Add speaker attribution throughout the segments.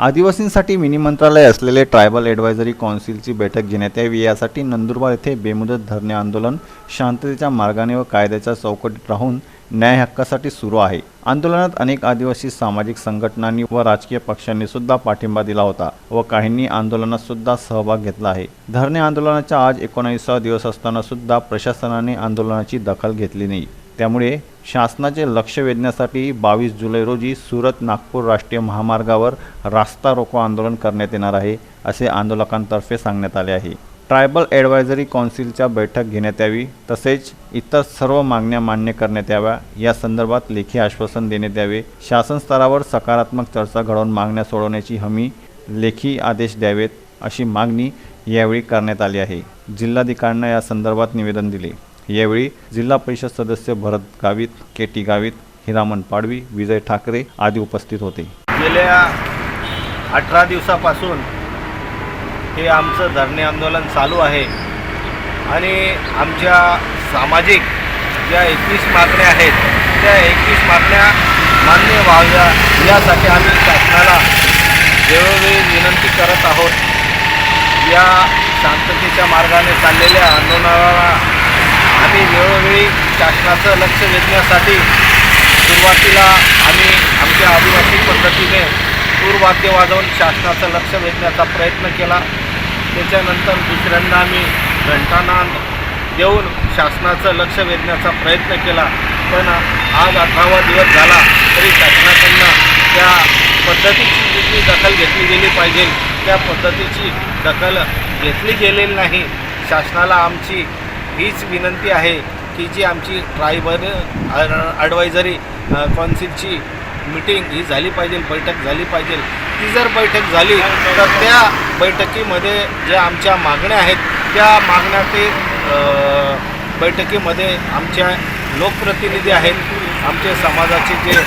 Speaker 1: आदिवासींसाठी मिनी मंत्रालय असलेले ट्रायबल ॲडवायझरी कौन्सिलची बैठक घेण्यात यावी यासाठी नंदुरबार येथे बेमुदत धरणे आंदोलन शांततेच्या मार्गाने व कायद्याच्या चौकटीत राहून न्याय हक्कासाठी सुरू आहे. आंदोलनात अनेक आदिवासी सामाजिक संघटनांनी व राजकीय पक्षांनी सुद्धा पाठिंबा दिला होता व काहींनी आंदोलनात सुद्धा सहभाग घेतला आहे. धरणे आंदोलनाचा आज एकोणावीसावा दिवस असताना सुद्धा प्रशासनाने आंदोलनाची दखल घेतली नाही. त्यामुळे शासनाचे लक्ष वेधण्यासाठी बावीस जुलै रोजी सुरत नागपूर राष्ट्रीय महामार्गावर रास्ता रोको आंदोलन करण्यात येणार आहे असे आंदोलकांतर्फे सांगण्यात आले आहे. ट्रायबल ॲडवायझरी कौन्सिलच्या बैठक घेण्यात यावी तसेच इतर सर्व मागण्या मान्य करण्यात याव्या या संदर्भात लेखी आश्वासन देण्यात यावे. शासन स्तरावर सकारात्मक चर्चा घडवून मागण्या सोडवण्याची हमी लेखी आदेश द्यावेत अशी मागणी यावेळी करण्यात आली आहे. जिल्हाधिकाऱ्यांना या संदर्भात निवेदन दिले. यावेळी जिल्हा परिषद सदस्य भरत गावित के टी गावित हिरामन पाडवी विजय ठाकरे आदी उपस्थित होते.
Speaker 2: गेल्या अठरा दिवसापासून हे आमचं धरणे आंदोलन चालू आहे आणि आमच्या सामाजिक ज्या एकवीस मागण्या आहेत त्या एकवीस मागण्या मान्य व्हाव्या यासाठी आम्ही शासनाला वेळोवेळी विनंती करत आहोत. या शांततेच्या मार्गाने चाललेल्या आंदोलनाला आम्ही वेळोवेळी शासनाचं लक्ष वेधण्यासाठी सुरुवातीला आम्ही आमच्या आदिवासी पद्धतीने सूरवाद्य वाजवून शासनाचं लक्ष वेधण्याचा प्रयत्न केला. त्याच्यानंतर दुसऱ्यांदा आम्ही घंटानाद देऊन शासनाचं लक्ष वेधण्याचा प्रयत्न केला. पण आज अठरावा दिवस झाला तरी शासनाकडनं त्या पद्धतीची जितकी दखल घेतली गेली पाहिजे त्या पद्धतीची दखल घेतली गेलेली नाही. शासनाला आमची हीच विनंती आहे की जी आमची ट्रायबल ॲडवायझरी कौन्सिलची मिटिंग ही झाली पाहिजे बैठक झाली पाहिजे. ती जर बैठक झाली तर त्या बैठकीमध्ये ज्या आमच्या मागण्या आहेत त्या मागण्या ते बैठकीमध्ये आमच्या लोकप्रतिनिधी आहेत आमचे समाजाचे जे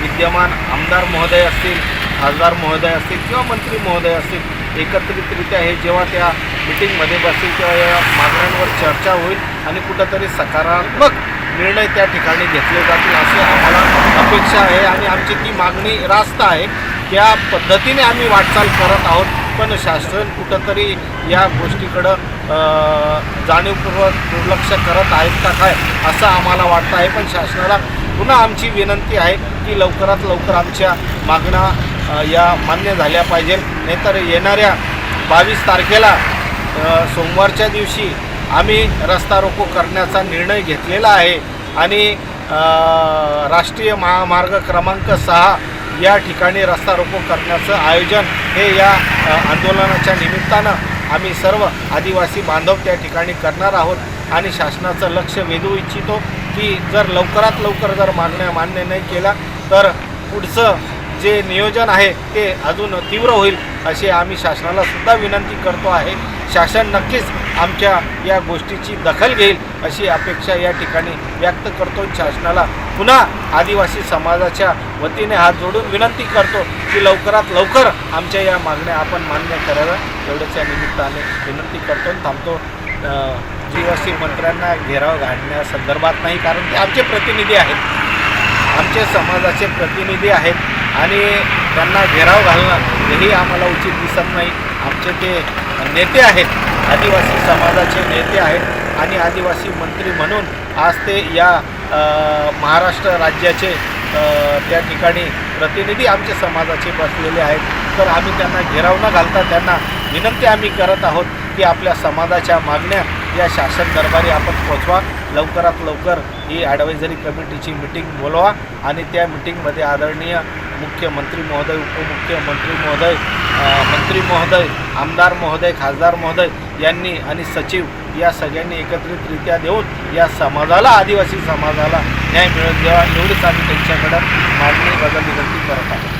Speaker 2: विद्यमान आमदार महोदय असतील खासदार महोदय असतील किंवा मंत्री महोदय असतील एकत्रितरित्या हे जेव्हा त्या मिटिंगमध्ये बसतील तेव्हा या मागण्यांवर चर्चा होईल आणि कुठंतरी सकारात्मक निर्णय त्या ठिकाणी घेतले जातील अशी आम्हाला अपेक्षा आहे आणि आमची ती मागणी रास्त आहे. त्या पद्धतीने आम्ही वाटचाल करत आहोत पण शासन कुठंतरी या गोष्टीकडं जाणीवपूर्वक दुर्लक्ष करत आहेत का काय असं आम्हाला वाटतं आहे. पण शासनाला पुन्हा आमची विनंती आहे की लवकरात लवकर आमच्या मागण्या या मान्य झाल्या पाहिजे. नाहीतर येणाऱ्या बावीस तारखेला सोमवारच्या दिवशी आम्ही रस्ता रोको करण्याचा निर्णय घेतलेला आहे. आणि राष्ट्रीय महामार्ग क्रमांक सहा या ठिकाणी रस्ता रोको करण्याचं आयोजन हे या आंदोलनाच्या निमित्तानं आम्ही सर्व आदिवासी बांधव त्या ठिकाणी करणार आहोत. आणि शासनाचं लक्ष वेधू इच्छितो की जर लवकरात लवकर जर मागण्या मान्य नाही केल्या तर पुढचं जे नियोजन आहे ते अजून तीव्र होईल अशी आम्ही शासनाला सुद्धा विनंती करतो आहे. शासन नक्कीच आमच्या या गोष्टीची दखल घेईल अशी अपेक्षा या ठिकाणी व्यक्त करतो. शासनाला पुन्हा आदिवासी समाजाच्या वतीने हात जोडून विनंती करतो की लवकरात लवकर आमच्या या मागण्या आपण मान्य कराव्या. एवढंच या निमित्ताने विनंती करतो. थांबतो. आदिवासी मंत्र्यांना घेराव घालण्यासंदर्भात नाही कारण ते आमचे प्रतिनिधी आहेत. आमचे समाजाचे प्रतिनिधी आहेत. आणि त्यांना घेराव घालणं हेही आम्हाला उचित दिसत नाही. आमचे ते नेते आहेत आदिवासी समाजाचे नेते आहेत आणि आदिवासी मंत्री म्हणून आज ते या महाराष्ट्र राज्याचे त्या ठिकाणी प्रतिनिधी आमच्या समाजाचे बसलेले आहेत. तर आम्ही त्यांना घेराव न घालता त्यांना विनंती आम्ही करत आहोत की आपल्या समाजाच्या मागण्या या शासन दरबारी आपण पोचवा. लवकरात लवकर ही ॲडवायझरी कमिटीची मिटिंग बोलवा आणि त्या मिटिंगमध्ये आदरणीय मुख्यमंत्री महोदय उपमुख्यमंत्री महोदय मंत्री महोदय आमदार महोदय खासदार महोदय यांनी आणि सचिव या सगळ्यांनी एकत्रितरित्या देऊन या समाजाला आदिवासी समाजाला न्याय मिळवून द्यावा एवढीच आम्ही त्यांच्याकडं मागणी बदल विनंती करत आहोत.